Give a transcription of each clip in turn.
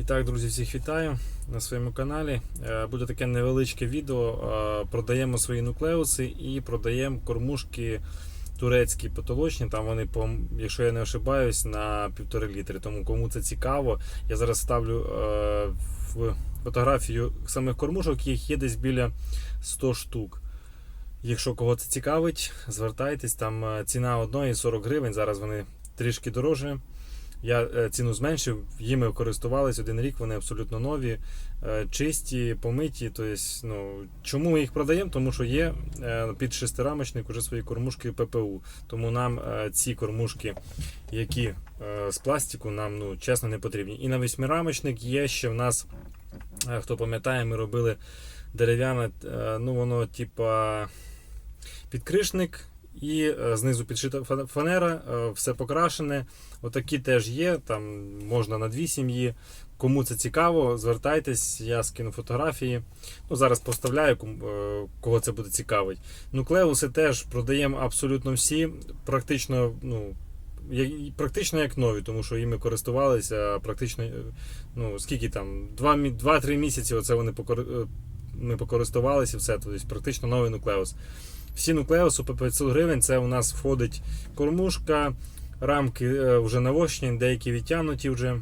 І так, друзі, всіх вітаю на своєму каналі. Е, Буде таке невеличке відео. Е, Продаємо свої нуклеуси і продаємо кормушки турецькі потолочні. Там вони, якщо я не ошибаюсь, на півтори літри. Тому кому це цікаво, я зараз ставлю е, в фотографію самих кормушок, їх є десь біля 100 штук. Якщо кого це цікавить, звертайтесь. Там ціна одної 40 гривень. Зараз вони трішки дорожчі. Я е, ціну зменшив, їми користувались один рік, вони абсолютно нові, е, чисті, помиті. Тобто, ну, чому ми їх продаємо? Тому що є е, під шестирамочник уже свої кормушки ППУ. Тому нам ці кормушки, які з пластику, нам ну, чесно не потрібні. І на восьмирамочник є ще в нас, хто пам'ятає, ми робили дерев'яне, ну воно типа підкришник. І е, знизу підшита фанера, е, все покрашене. Отакі теж є, там можна на дві сім'ї. Кому це цікаво, звертайтесь, я скину фотографії. Ну, зараз поставляю, е, кого це буде цікавить. Нуклеуси теж продаємо абсолютно всі. Практично, ну, практично як нові, тому що іми користувалися практично, ну, скільки там, 2-3 місяці оце вони покор- покористувалися, все, тобто практично новий нуклеус. Всі нуклеуси по 500 гривень. Це у нас входить кормушка, рамки е, вже навощені, деякі відтягнуті вже.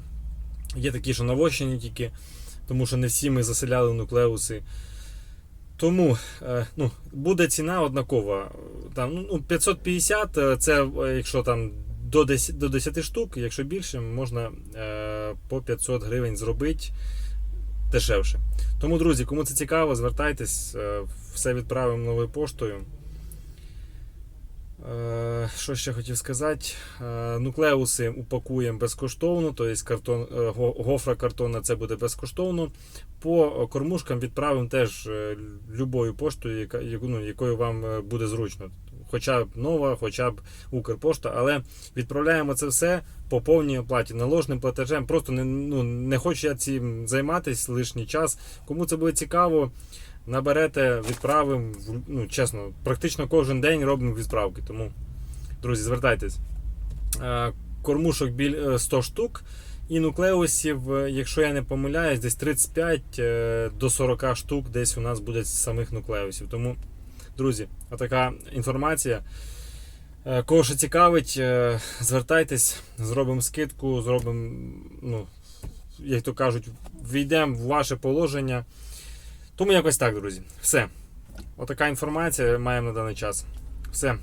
Є такі, що навощені тільки, тому що не всі ми заселяли нуклеуси. Тому е, ну, буде ціна однакова. Там, ну, 550 е, це якщо там до 10, до 10 штук, якщо більше, можна е, по 500 гривень зробити дешевше. Тому, друзі, кому це цікаво, звертайтесь, все відправимо новою поштою. Е, Що ще хотів сказати? Е, Нуклеуси упакуємо безкоштовно, тобто картон, е, гофра картонна це буде безкоштовно. По кормушкам відправимо теж любою поштою, яка, ну, якою вам буде зручно. Хоча б нова, хоча б Укрпошта, але відправляємо це все по повній оплаті, наложним платежем. Просто не, ну, не хочу я цим займатися лишній час. Кому це буде цікаво, наберете, відправимо. Ну, чесно, практично кожен день робимо відправки. Тому, друзі, звертайтесь. Е, Кормушок біль е, 100 штук. І нуклеусів, е, якщо я не помиляюсь, десь 35 е, до 40 штук десь у нас буде самих нуклеусів. Тому, друзі, отака інформація. Е, Кого що цікавить, е, звертайтесь, зробимо скидку, зробимо, ну, як то кажуть, війдемо в ваше положення. Тому якось так, друзі. Все. Отака інформація маємо на даний час. Все.